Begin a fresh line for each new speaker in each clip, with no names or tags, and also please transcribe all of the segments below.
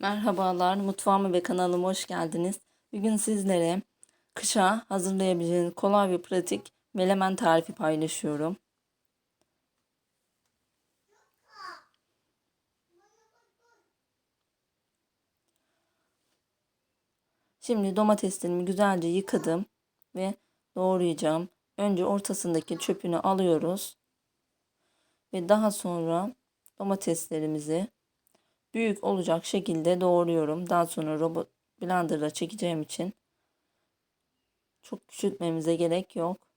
Merhabalar, mutfağıma ve kanalıma hoş geldiniz. Bugün sizlere kışa hazırlayabileceğiniz kolay ve pratik melemen tarifi paylaşıyorum. Şimdi domateslerimi güzelce yıkadım ve doğrayacağım. Önce ortasındaki çöpünü alıyoruz. Ve daha sonra domateslerimizi büyük olacak şekilde doğruyorum. Daha sonra robot blenderla çekeceğim için çok küçültmemize gerek yok.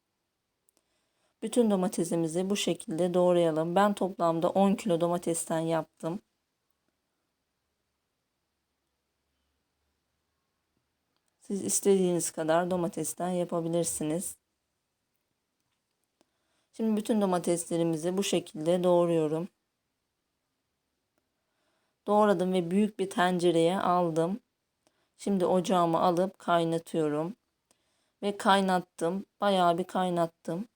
Bütün domatesimizi bu şekilde doğrayalım. Ben toplamda 10 kilo domatesten yaptım. Siz istediğiniz kadar domatesten yapabilirsiniz. Şimdi bütün domateslerimizi bu şekilde doğruyorum. Doğradım ve büyük bir tencereye aldım. Şimdi ocağımı alıp kaynatıyorum. Ve kaynattım. Bayağı bir kaynattım.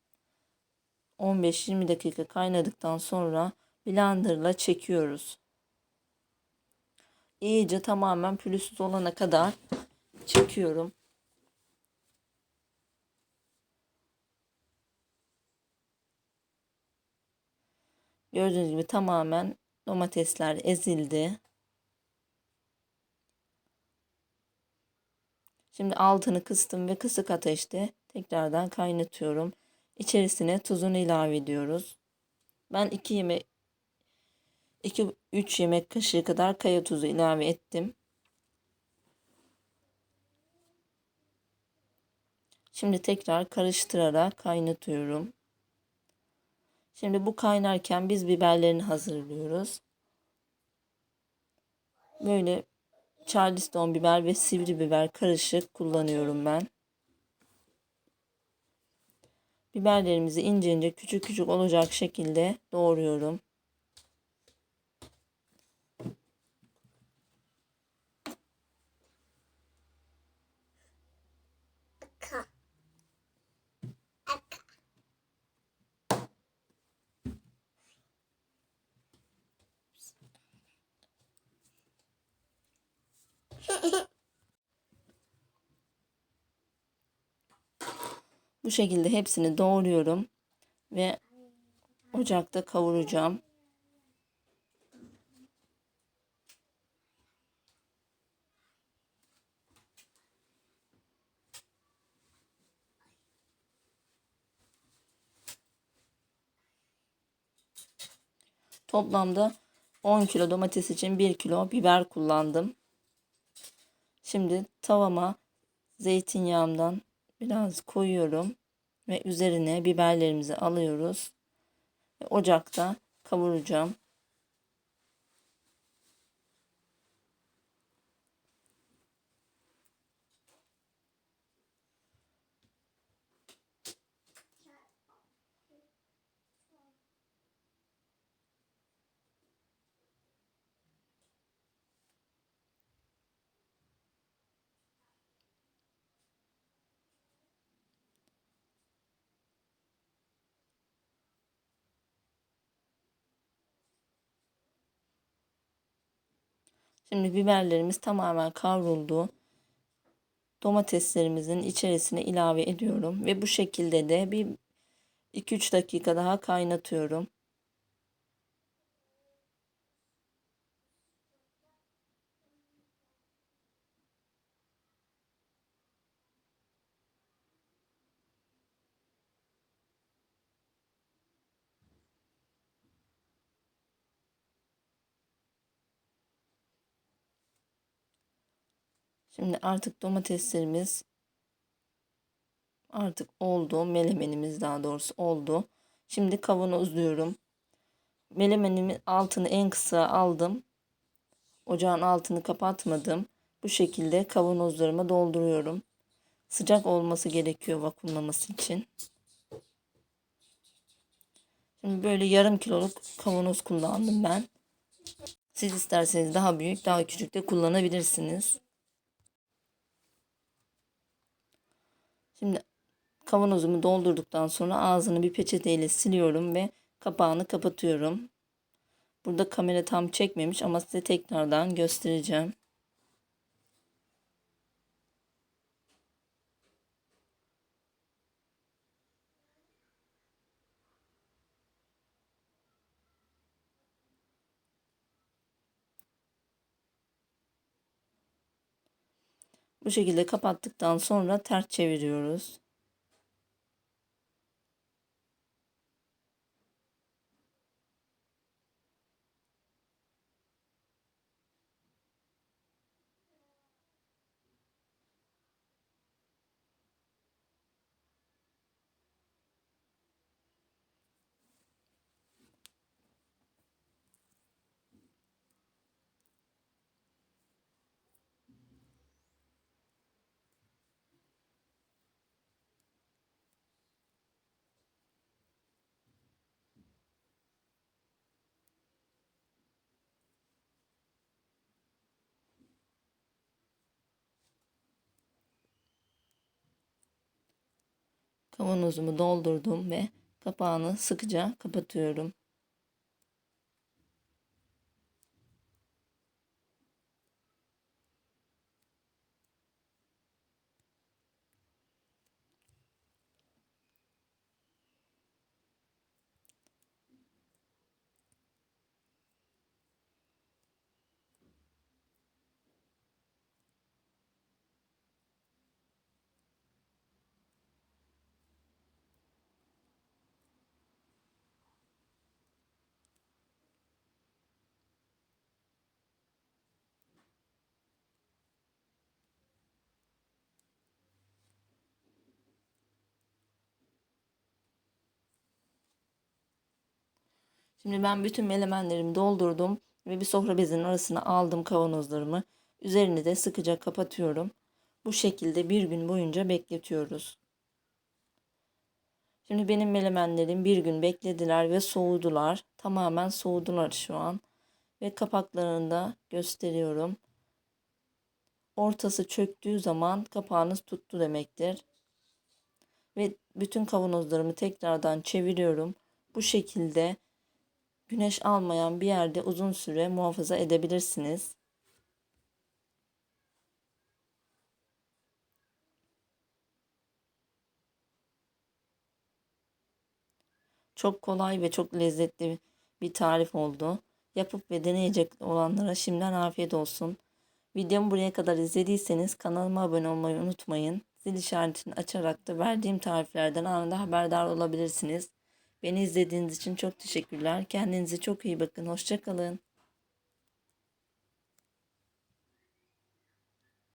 15-20 dakika kaynadıktan sonra blenderla çekiyoruz. İyice tamamen pürüzsüz olana kadar çekiyorum. Gördüğünüz gibi tamamen domatesler ezildi. Şimdi altını kıstım ve kısık ateşte tekrardan kaynatıyorum. İçerisine tuzunu ilave ediyoruz. Ben 2 yemek 2 3 yemek kaşığı kadar kaya tuzu ilave ettim. Şimdi tekrar karıştırarak kaynatıyorum. Şimdi bu kaynarken biz biberlerini hazırlıyoruz. Böyle charleston biber ve sivri biber karışık kullanıyorum ben. Biberlerimizi ince ince küçük küçük olacak şekilde doğruyorum. Bu şekilde hepsini doğruyorum ve ocakta kavuracağım. Toplamda 10 kilo domates için 1 kilo biber kullandım. Şimdi tavama zeytinyağımdan biraz koyuyorum ve üzerine biberlerimizi alıyoruz. Ocakta kavuracağım. Şimdi biberlerimiz tamamen kavruldu. Domateslerimizin içerisine ilave ediyorum ve bu şekilde de bir 2-3 dakika daha kaynatıyorum. Şimdi artık domateslerimiz artık oldu. Melemenimiz daha doğrusu oldu. Şimdi kavanozluyorum. Melemenimin altını en kısa aldım. Ocağın altını kapatmadım. Bu şekilde kavanozlarıma dolduruyorum. Sıcak olması gerekiyor vakumlaması için. Şimdi böyle yarım kiloluk kavanoz kullandım ben. Siz isterseniz daha büyük, daha küçük de kullanabilirsiniz. Şimdi kavanozumu doldurduktan sonra ağzını bir peçeteyle siliyorum ve kapağını kapatıyorum. Burada kamera tam çekmemiş ama size tekrardan göstereceğim. Bu şekilde kapattıktan sonra ters çeviriyoruz. Kavanozumu doldurdum ve kapağını sıkıca kapatıyorum. Şimdi ben bütün melemenlerimi doldurdum ve bir sofra bezinin arasına aldım kavanozlarımı. Üzerini de sıkıca kapatıyorum. Bu şekilde bir gün boyunca bekletiyoruz. Şimdi benim melemenlerim bir gün beklediler ve soğudular. Tamamen soğudular şu an. Ve kapaklarını da gösteriyorum. Ortası çöktüğü zaman kapağınız tuttu demektir. Ve bütün kavanozlarımı tekrardan çeviriyorum. Bu şekilde güneş almayan bir yerde uzun süre muhafaza edebilirsiniz. Çok kolay ve çok lezzetli bir tarif oldu. Yapıp ve deneyecek olanlara şimdiden afiyet olsun. Videomu buraya kadar izlediyseniz kanalıma abone olmayı unutmayın. Zil işaretini açarak da verdiğim tariflerden anında haberdar olabilirsiniz. Beni izlediğiniz için çok teşekkürler. Kendinize çok iyi bakın. Hoşçakalın.